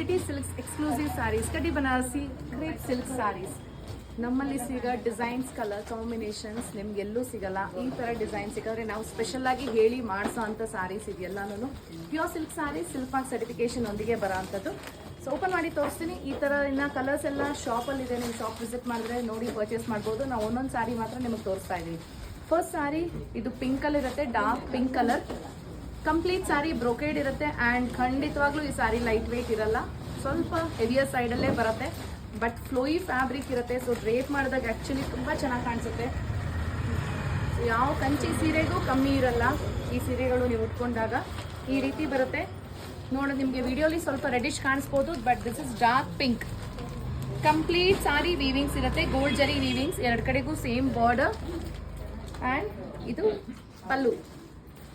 Pretty Silks exclusive saris ಕಟಿ Banarasi crepe silk saris ನಮ್ಮಲ್ಲಿ ಸಿಗ ಡಿಸೈನ್ಸ್ ಕಲರ್ ಕಾಂಬಿನೇಷನ್ಸ್ ನಿಮ್ಗೆಲ್ಲೂ ಸಿಗಲ್ಲ. ಈ ಥರ ಡಿಸೈನ್ಸ್ ಸಿಗಂದ್ರೆ ನಾವು ಸ್ಪೆಷಲ್ ಆಗಿ ಹೇಳಿ ಮಾಡಿಸೋ ಅಂಥ ಸ್ಯಾರೀಸ್ ಇದೆಲ್ಲನೂ pure silk saris silk mark certification ಒಂದಿಗೆ ಬರೋ ಅಂಥದ್ದು. ಸೊ ಓಪನ್ ಮಾಡಿ ತೋರಿಸ್ತೀನಿ. ಈ ಥರ ಇನ್ನು ಕಲರ್ಸ್ ಎಲ್ಲ ಶಾಪಲ್ಲಿ ಇದೆ. ನೀವು ಶಾಪ್ ವಿಸಿಟ್ ಮಾಡಿದ್ರೆ ನೋಡಿ ಪರ್ಚೇಸ್ ಮಾಡ್ಬೋದು. ನಾವು ಒಂದೊಂದು ಸ್ಯಾರಿ ಮಾತ್ರ ನಿಮಗೆ ತೋರಿಸ್ತಾ ಇದ್ದೀವಿ. ಫಸ್ಟ್ ಸ್ಯಾರಿ ಇದು ಪಿಂಕ್ ಅಲ್ಲಿ ಇರುತ್ತೆ dark pink colour complete sari brocade ಇರುತ್ತೆ ಆ್ಯಂಡ್ ಖಂಡಿತವಾಗ್ಲೂ ಈ ಸ್ಯಾರಿ ಲೈಟ್ ವೆಯ್ಟ್ ಇರಲ್ಲ. ಸ್ವಲ್ಪ ಹೆವಿಯರ್ ಸೈಡಲ್ಲೇ ಬರುತ್ತೆ. ಬಟ್ ಫ್ಲೋಯಿ ಫ್ಯಾಬ್ರಿಕ್ ಇರುತ್ತೆ ಸೊ ಡ್ರೇಪ್ ಮಾಡಿದಾಗ ಆ್ಯಕ್ಚುಲಿ ತುಂಬ ಚೆನ್ನಾಗಿ ಕಾಣಿಸುತ್ತೆ. ಯಾವ ಕಂಚಿ ಸೀರೆಗೂ ಕಮ್ಮಿ ಇರಲ್ಲ. ಈ ಸೀರೆಗಳು ನೀವು ಉಟ್ಕೊಂಡಾಗ ಈ ರೀತಿ ಬರುತ್ತೆ. ನೋಡಿ, ನಿಮಗೆ ವಿಡಿಯೋಲಿ ಸ್ವಲ್ಪ reddish ಕಾಣಿಸ್ಬೋದು but this is dark pink complete sari weavings ಇರುತ್ತೆ ಗೋಲ್ಡ್ ಜರಿ ವೀವಿಂಗ್ಸ್ ಎರಡು ಕಡೆಗೂ ಸೇಮ್ ಬಾರ್ಡರ್ ಆ್ಯಂಡ್ ಇದು ಪಲ್ಲು.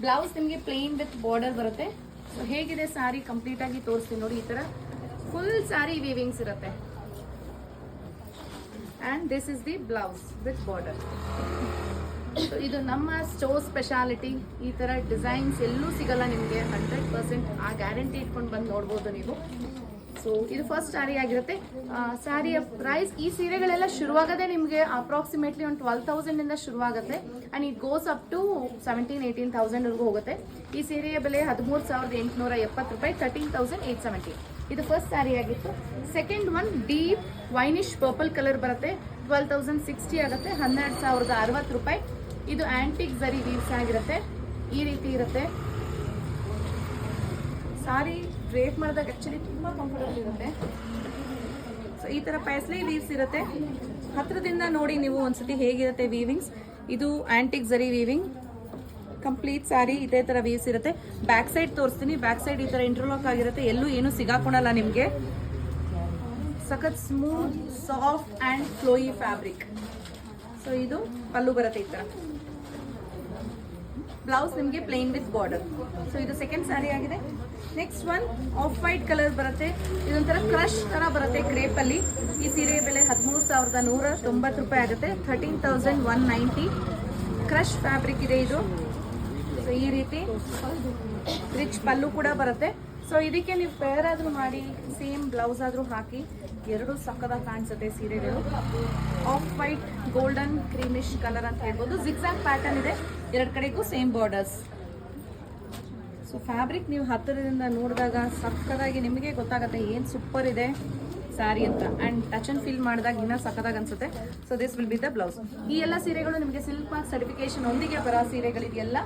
ಬ್ಲೌಸ್ ನಿಮಗೆ ಪ್ಲೇನ್ ವಿತ್ ಬಾರ್ಡರ್ ಬರುತ್ತೆ. ಸೊ ಹೇಗಿದೆ ಸ್ಯಾರಿ ಕಂಪ್ಲೀಟ್ ಆಗಿ ತೋರಿಸ್ತೀನಿ ನೋಡಿ ಈ ತರ. ಫುಲ್ ಸ್ಯಾರಿ ವೀವಿಂಗ್ಸ್ ಇರುತ್ತೆ. And this is the blouse with border ಇದು ನಮ್ಮ ಸ್ಟೋರ್ ಸ್ಪೆಷಾಲಿಟಿ ಈ ಥರ ಡಿಸೈನ್ಸ್ ಎಲ್ಲೂ ಸಿಗಲ್ಲ ನಿಮಗೆ. ಹಂಡ್ರೆಡ್ ಪರ್ಸೆಂಟ್ ಆ ಗ್ಯಾರಂಟಿ ಇಟ್ಕೊಂಡು ಬಂದು ನೋಡ್ಬೋದು ನೀವು. ಸೊ ಇದು ಫಸ್ಟ್ ಸ್ಯಾರಿ ಆಗಿರುತ್ತೆ. ಸ್ಯಾರಿಯ ಪ್ರೈಸ್ ಈ ಸೀರೆಗಳೆಲ್ಲ ಶುರುವಾಗದೆ ನಿಮಗೆ ಅಪ್ರಾಕ್ಸಿಮೇಟ್ಲಿ ಒಂದು ಟ್ವೆಲ್ ತೌಸಂಡಿಂದ ಶುರುವಾಗುತ್ತೆ. And it goes up to seventeen eighteen ತೌಸಂಡ್ವರೆಗೂ ಹೋಗುತ್ತೆ. ಈ ಸೀರೆಯ ಬೆಲೆ ಹದಿಮೂರು ಸಾವಿರದ ಎಂಟುನೂರ ಎಪ್ಪತ್ತು ರೂಪಾಯಿ ತರ್ಟೀನ್ ತೌಸಂಡ್ ಏಯ್ಟ್ ಸೆವೆಂಟಿ ಇದು ಫಸ್ಟ್ ಸ್ಯಾರಿ ಆಗಿತ್ತು. Second one deep winish purple colour ಬರುತ್ತೆ. ಟ್ವೆಲ್ ತೌಸಂಡ್ ಸಿಕ್ಸ್ಟಿ ಆಗುತ್ತೆ. ಹನ್ನೆರಡು ಸಾವಿರದ ಅರವತ್ತು ರೂಪಾಯಿ. ಇದು ಆಂಟಿಕ್ ಜರಿ ವೀವ್ಸ್ ಆಗಿರುತ್ತೆ. ಈ ರೀತಿ ಇರುತ್ತೆ. ಸಾರಿ ಡ್ರೇಪ್ ಮಾಡಿದಾಗ ಆ್ಯಕ್ಚುಲಿ ತುಂಬ ಕಂಫರ್ಟಬಲ್ ಇರುತ್ತೆ. ಸೊ ಈ ಥರ ಪ್ಯಾಸ್ಲಿ ವೀವ್ಸ್ ಇರುತ್ತೆ. ಹತ್ತಿರದಿಂದ ನೋಡಿ ನೀವು ಒಂದ್ಸತಿ ಹೇಗಿರುತ್ತೆ ವೀವಿಂಗ್ಸ್ ಇದು ಆ್ಯಂಟಿಕ್ ಜರಿ ವೀವಿಂಗ್ ಕಂಪ್ಲೀಟ್ ಸ್ಯಾರಿ ಇದೇ ಥರ ವೀವ್ಸ್ ಇರುತ್ತೆ. ಬ್ಯಾಕ್ ಸೈಡ್ ತೋರಿಸ್ತೀನಿ. ಬ್ಯಾಕ್ ಸೈಡ್ ಈ ಥರ ಇಂಟರ್ಲಾಕ್ ಆಗಿರುತ್ತೆ. ಎಲ್ಲೂ ಏನು ಸಿಗಾಕೊಳಲ್ಲ ನಿಮಗೆ. ಸಖತ್ smooth soft and flowy fabric so ಇದು ಪಲ್ಲು ಬರುತ್ತೆ ಈ ಥರ ಬ್ಲೌಸ್ ನಿಮಗೆ ಪ್ಲೇನ್ ವಿತ್ ಬಾರ್ಡರ್ ಸೊ ಇದು ಸೆಕೆಂಡ್ ಸ್ಯಾರಿ ಆಗಿದೆ. Next one off white colour ಬರುತ್ತೆ. ಇದೊಂಥರ ಕ್ರಶ್ ತರ ಬರುತ್ತೆ ಕ್ರೇಪಲ್ಲಿ ಈ ಸೀರೆ ಬೆಲೆ ಹದಿಮೂರು ಸಾವಿರದ ನೂರ ತೊಂಬತ್ತು ರೂಪಾಯಿ ಆಗುತ್ತೆ. Thirteen thousand one ninety crush fabric ಇದೆ ಇದು. ಸೊ ಈ ರೀತಿ ರಿಚ್ ಪಲ್ಲು ಕೂಡ ಬರುತ್ತೆ. ಸೊ ಇದಕ್ಕೆ ನೀವು ಪೇರ್ ಆದ್ರೂ ಮಾಡಿ ಸೇಮ್ ಬ್ಲೌಸ್ ಆದ್ರೂ ಹಾಕಿ, ಎರಡು ಸಕ್ಕದ ಕಾಣಿಸುತ್ತೆ ಸೀರೆಗಳು. Off white golden creamish colour ಅಂತ ಹೇಳ್ಬೋದು. ಜಿಗ್ಸಾಗ್ ಪ್ಯಾಟರ್ನ್ ಇದೆ. ಎರಡು ಕಡೆಗೂ ಸೇಮ್ ಬಾರ್ಡರ್ಸ್ ಸೊ ಫ್ಯಾಬ್ರಿಕ್ ನೀವು ಹತ್ತಿರದಿಂದ ನೋಡಿದಾಗ ಸಕ್ಕದಾಗಿ ನಿಮಗೆ ಗೊತ್ತಾಗುತ್ತೆ ಏನು ಸೂಪರ್ ಇದೆ ಸ್ಯಾರಿ ಅಂತ. ಆ್ಯಂಡ್ ಟಚ್ ಅಂಡ್ ಫೀಲ್ ಮಾಡಿದಾಗ ಇನ್ನೂ ಸಕ್ಕದಾಗ ಅನಿಸುತ್ತೆ. So this will be the blouse ಈ ಎಲ್ಲ ಸೀರೆಗಳು ನಿಮಗೆ ಸಿಲ್ಕ್ ಮಾರ್ಕ್ ಸರ್ಟಿಫಿಕೇಶನ್ ಒಂದಿಗೆ ಬರೋ ಸೀರೆಗಳಿದೆಯಲ್ಲ?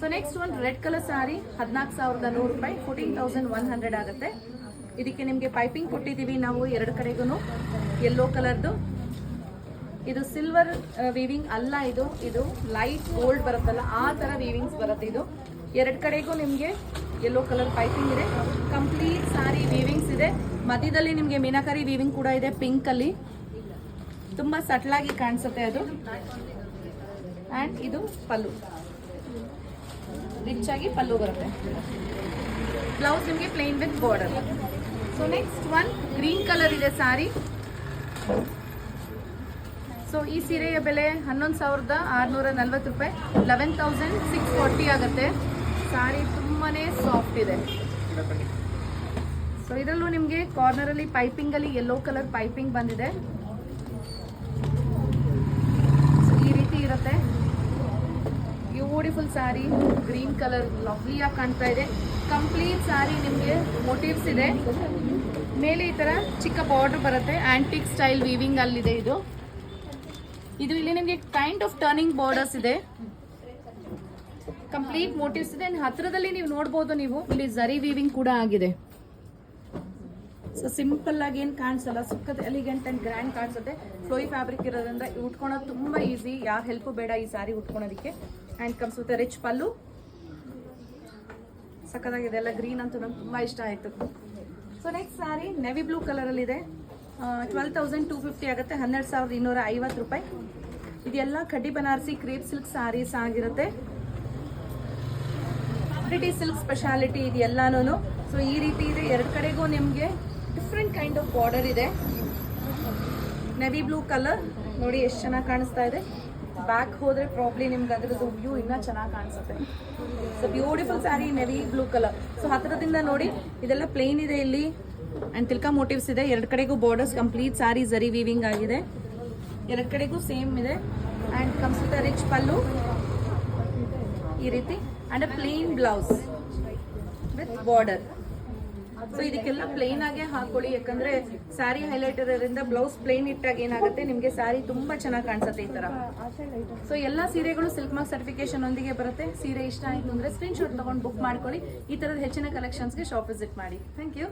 ಸೊ ನೆಕ್ಸ್ಟ್ ಒಂದು ರೆಡ್ ಕಲರ್ ಸ್ಯಾರಿ ಹದಿನಾಲ್ಕು ಸಾವಿರದ ನೂರು ರೂಪಾಯಿ ಫೋರ್ಟೀನ್ ತೌಸಂಡ್ ಒನ್ ಹಂಡ್ರೆಡ್ ಆಗುತ್ತೆ. ಇದಕ್ಕೆ ನಿಮಗೆ ಪೈಪಿಂಗ್ ಕೊಟ್ಟಿದ್ದೀವಿ ನಾವು ಎರಡು ಕಡೆಗೂ ಎಲ್ಲೋ ಕಲರ್ದು ಇದು ಸಿಲ್ವರ್ ವೀವಿಂಗ್ ಅಲ್ಲ ಇದು. ಇದು ಲೈಟ್ ಗೋಲ್ಡ್ ಬರುತ್ತಲ್ಲ, ಆ ಥರ ವೀವಿಂಗ್ಸ್ ಬರುತ್ತೆ ಇದು. ಎರಡು ಕಡೆಗೂ ನಿಮಗೆ ಯೆಲ್ಲೋ ಕಲರ್ ಪೈಪಿಂಗ್ ಇದೆ. ಕಂಪ್ಲೀಟ್ ಸಾರಿ ವೀವಿಂಗ್ಸ್ ಇದೆ. ಮಧ್ಯದಲ್ಲಿ ನಿಮಗೆ ಮೀನಾಕರಿ ವೀವಿಂಗ್ ಕೂಡ ಇದೆ ಪಿಂಕ್ ಅಲ್ಲಿ. ತುಂಬಾ ಸಟ್ಲಾಗಿ ಕಾಣಿಸುತ್ತೆ ಅದು. ಆ್ಯಂಡ್ ಇದು ಪಲ್ಲು. ರಿಚ್ ಆಗಿ ಪಲ್ಲು ಬರುತ್ತೆ. ಬ್ಲೌಸ್ ನಿಮಗೆ plain with border so next one green colour ಇದೆ ಸಾರಿ ಸೊ ಈ ಸೀರೆಯ ಬೆಲೆ ಹನ್ನೊಂದು ಸಾವಿರದ ಆರುನೂರ ನಲ್ವತ್ತು ರೂಪಾಯಿ. ಲೆವೆನ್ ತೌಸಂಡ್ ಸಿಕ್ಸ್ ಫಾರ್ಟಿ ಆಗುತ್ತೆ. ಸಾರಿ ತುಂಬಾ ಸಾಫ್ಟ್ ಇದೆ. ಸೊ ಇದರಲ್ಲೂ ನಿಮಗೆ ಕಾರ್ನರಲ್ಲಿ ಪೈಪಿಂಗಲ್ಲಿ ಯೆಲ್ಲೋ ಕಲರ್ ಪೈಪಿಂಗ್ ಬಂದಿದೆ. ಈ ರೀತಿ ಇರುತ್ತೆ. ಬ್ಯೂಟಿಫುಲ್ ಸ್ಯಾರಿ ಗ್ರೀನ್ ಕಲರ್ ಲವ್ಲಿಯಾಗಿ ಕಾಣ್ತಾ ಇದೆ. ಕಂಪ್ಲೀಟ್ ಸ್ಯಾರಿ ನಿಮಗೆ ಮೋಟಿವ್ಸ್ ಇದೆ. ಮೇಲೆ ಈ ಥರ ಚಿಕ್ಕ ಬಾರ್ಡರ್ ಬರುತ್ತೆ. ಆಂಟಿಕ್ ಸ್ಟೈಲ್ ವೀವಿಂಗ್ ಅಲ್ಲಿದೆ ಇದು. ಇದು ಇಲ್ಲಿ ನಿಮಗೆ ಕೈಂಡ್ ಆಫ್ ಟರ್ನಿಂಗ್ ಬಾರ್ಡರ್ಸ್ ಇದೆ. ಕಂಪ್ಲೀಟ್ ಮೋಟಿವ್ಸ್ ಇದೆ. ಹತ್ರದಲ್ಲಿ ನೀವು ನೋಡ್ಬೋದು ನೀವು. ಇಲ್ಲಿ ಜರಿ ವೀವಿಂಗ್ ಕೂಡ ಆಗಿದೆ. ಸೊ ಸಿಂಪಲ್ ಆಗಿ ಏನು ಕಾಣಿಸಲ್ಲ. ಸುಕ್ಕದ ಎಲಿಗೆಂಟ್ ಅಂಡ್ ಗ್ರ್ಯಾಂಡ್ ಕಾಣಿಸುತ್ತೆ. ಫ್ಲೋಯಿ ಫ್ಯಾಬ್ರಿಕ್ ಇರೋದ್ರಿಂದ ಉಟ್ಕೊಳೋದು ತುಂಬ ಈಸಿ ಯಾರ ಹೆಲ್ಪ್ ಬೇಡ ಈ ಸಾರಿ ಉಟ್ಕೊಳೋದಕ್ಕೆ. And comes with rich pallu. ಸಖತ್ತಾಗಿದೆ ಎಲ್ಲ ಗ್ರೀನ್ ಅಂತೂ ನಂಗೆ ತುಂಬ ಇಷ್ಟ ಆಯಿತು. So next sari navy blue ಕಲರಲ್ಲಿದೆ twelve thousand two fifty ಆಗುತ್ತೆ. ಹನ್ನೆರಡು ಸಾವಿರದ ಇನ್ನೂರ ಐವತ್ತು ರೂಪಾಯಿ. ಇದೆಲ್ಲ ಕಡ್ಡಿ ಬನಾರಸಿ ಕ್ರೇಪ್ ಸಿಲ್ಕ್ ಸ್ಯಾರೀಸ್ ಆಗಿರುತ್ತೆ. ಪ್ರಿಟಿ ಸಿಲ್ಕ್ ಸ್ಪೆಷಾಲಿಟಿ ಇದೆಲ್ಲಾನು ಸೊ ಈ ರೀತಿ ಇದೆ. ಎರಡು ಕಡೆಗೂ ನಿಮಗೆ ಡಿಫ್ರೆಂಟ್ ಕೈಂಡ್ ಆಫ್ ಬಾರ್ಡರ್ ಇದೆ. ನೆವಿ ಬ್ಲೂ ಕಲರ್ ನೋಡಿ ಎಷ್ಟು ಚೆನ್ನಾಗಿ ಕಾಣಿಸ್ತಾ ಇದೆ. ಬ್ಯಾಕ್ ಹೋದ್ರೆ ಪ್ರಾಬ್ಲಿ ನಿಮ್ಗೆ ಅದ್ರದ್ದು ವ್ಯೂ ಇನ್ನೂ ಚೆನ್ನಾಗಿ ಕಾಣಿಸುತ್ತೆ. So beautiful sari navy blue colour so ಹತ್ತಿರದಿಂದ ನೋಡಿ, ಇದೆಲ್ಲ ಪ್ಲೇನ್ ಇದೆ ಇಲ್ಲಿ. ಅಂಡ್ ತಿಲ್ಕಾ ಮೋಟಿವ್ಸ್ ಇದೆ. ಎರಡು ಕಡೆಗೂ ಬಾರ್ಡರ್ಸ್ ಕಂಪ್ಲೀಟ್ ಸ್ಯಾರಿ ಜರಿ ವೀವಿಂಗ್ ಆಗಿದೆ. ಎರಡು ಕಡೆಗೂ ಸೇಮ್ ಇದೆ. ಅಂಡ್ ಕಮ್ಸ್ ರಿಚ್ ಪಲ್ಲು ಈ ರೀತಿ and plain blouse with border so ಇದಕ್ಕೆಲ್ಲ ಪ್ಲೇನ್ ಆಗೇ ಹಾಕೊಳ್ಳಿ, ಯಾಕಂದ್ರೆ ಸ್ಯಾರಿ ಹೈಲೈಟ್ ಇರೋದ್ರಿಂದ ಬ್ಲೌಸ್ ಪ್ಲೇನ್ ಇಟ್ಟಾಗ ಏನಾಗುತ್ತೆ? ನಿಮಗೆ ಸ್ಯಾರಿ ತುಂಬಾ ಚೆನ್ನಾಗಿ ಕಾಣಿಸುತ್ತೆ ಈ ತರ. ಸೊ ಎಲ್ಲ ಸೀರೆಗಳು ಸಿಲ್ಕ್ ಮಾರ್ಕ್ ಸರ್ಟಿಫಿಕೇಶನ್ ಒಂದಿಗೆ ಬರುತ್ತೆ. ಸೀರೆ ಇಷ್ಟ ಆಯ್ತು ಅಂದ್ರೆ ಸ್ಕ್ರೀನ್ ಶಾಟ್ ತಗೊಂಡು ಬುಕ್ ಮಾಡ್ಕೊಳ್ಳಿ. ಈ ತರದ ಹೆಚ್ಚಿನ ಕಲೆಕ್ಷನ್ಸ್ಗೆ ಶಾಪ್ ವಿಸಿಟ್ ಮಾಡಿ. Thank you